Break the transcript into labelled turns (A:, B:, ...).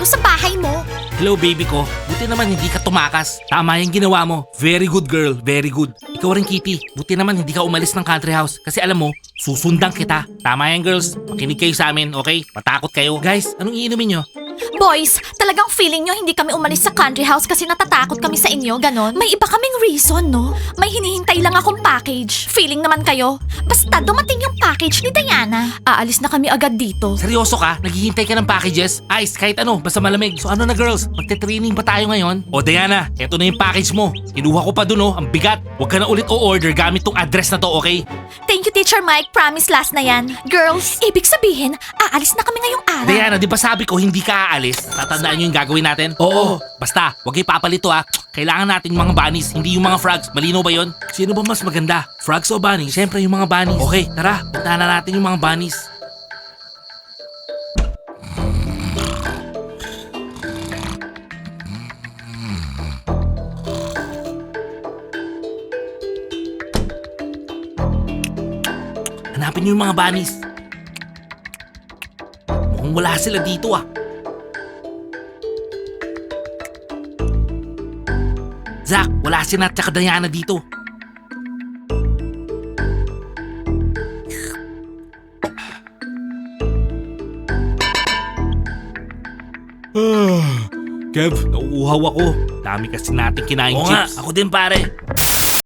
A: tayo sa bahay mo.
B: Hello baby ko, buti naman hindi ka tumakas. Tama yung ginawa mo. Very good girl, very good. Ikaw rin Kitty, buti naman hindi ka umalis ng country house. Kasi alam mo, susundan kita. Tama yan girls, makinig kayo sa amin, okay? Matakot kayo. Guys, anong iinumin nyo?
A: Boys, talagang feeling nyo hindi kami umalis sa country house kasi natatakot kami sa inyo, ganon? May iba kaming reason, no? May hinihintay lang akong package. Feeling naman kayo. Basta dumating yung package ni Diana. Aalis na kami agad dito.
B: Seryoso ka? Naghihintay ka ng packages? Ice, kahit ano, basta malamig. So ano na girls, magte-training ba tayo ngayon? O Diana, eto na yung package mo. Kinuha ko pa dun oh, ang bigat. Huwag ka na ulit o-order gamit tong address na to, okay?
A: Teacher Mike. Promise last na yan. Girls, ibig sabihin, aalis na kami ngayong araw.
B: Diana, di ba sabi ko hindi ka aalis? Tatandaan nyo yung gagawin natin? Oo. Basta, huwag kayo papalito ah. Kailangan natin yung mga bunnies, hindi yung mga frogs. Malinaw ba yon? Sino ba mas maganda? Frogs o bunnies? Siyempre yung mga bunnies. Okay, tara. Puntahan na natin yung mga bunnies. Hanapin niyo yung mga bunnies. Mukhang wala sila dito ah. Zach, wala si Nat tsaka Diana dito. Ah, Kev, nauuhaw ako. Dami kasi natin kinain
C: Oo
B: chips.
C: nga,
B: ako din pare.